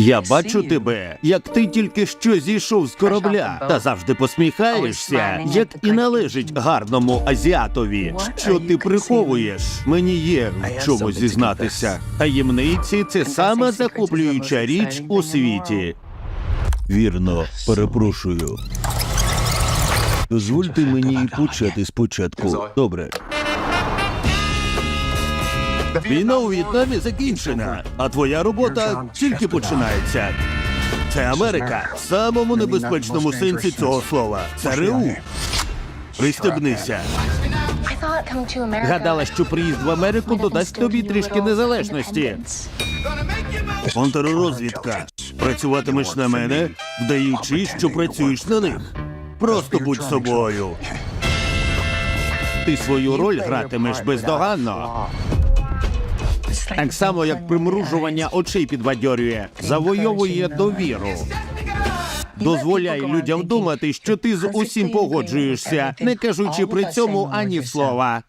Я бачу тебе, як ти тільки що зійшов з корабля, та завжди посміхаєшся, як і належить гарному азіатові. Що ти приховуєш? Мені є в чому зізнатися. Таємниці це сама захоплююча річ у світі. Вірно, перепрошую. Дозвольте мені почати спочатку. Добре. Війна у В'єтнамі закінчена, а твоя робота тільки починається. Це Америка в самому небезпечному сенсі цього слова. Це РУ. Пристебнися. Гадала, що приїзд в Америку додасть тобі трішки незалежності. Контррозвідка. Працюватимеш на мене, вдаючи, що працюєш на них. Просто будь собою. Ти свою роль гратимеш бездоганно. Так само, як примружування очей підбадьорює, завойовує довіру. Дозволяй людям думати, що ти з усім погоджуєшся, не кажучи при цьому ані слова.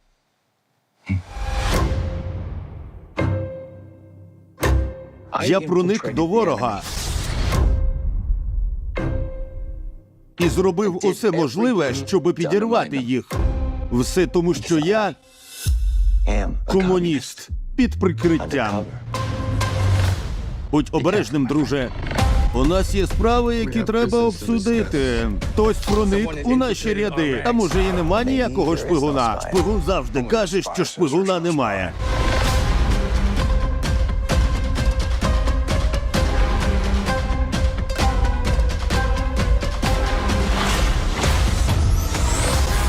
Я проник до ворога і зробив усе можливе, щоб підірвати їх. Все тому, що я комуніст під прикриттям. Будь обережним, друже. У нас є справи, які треба обсудити. Хтось проник у наші ряди. А може і нема ніякого шпигуна. Шпигун завжди каже, що шпигуна немає.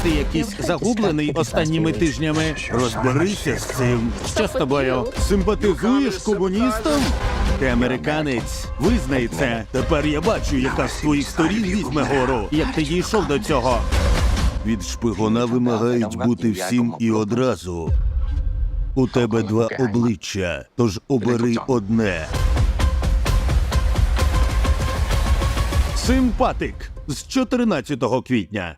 Ти якийсь загублений останніми тижнями. Розберися з цим. Що з тобою? Симпатизуєш комуністам? Ти американець. Визнай це. Тепер я бачу, яка з твоїх сторін візьме гору. Як ти дійшов до цього? Від шпигуна вимагають бути всім і одразу. У тебе два обличчя, тож обери одне. Симпатик з 14 квітня.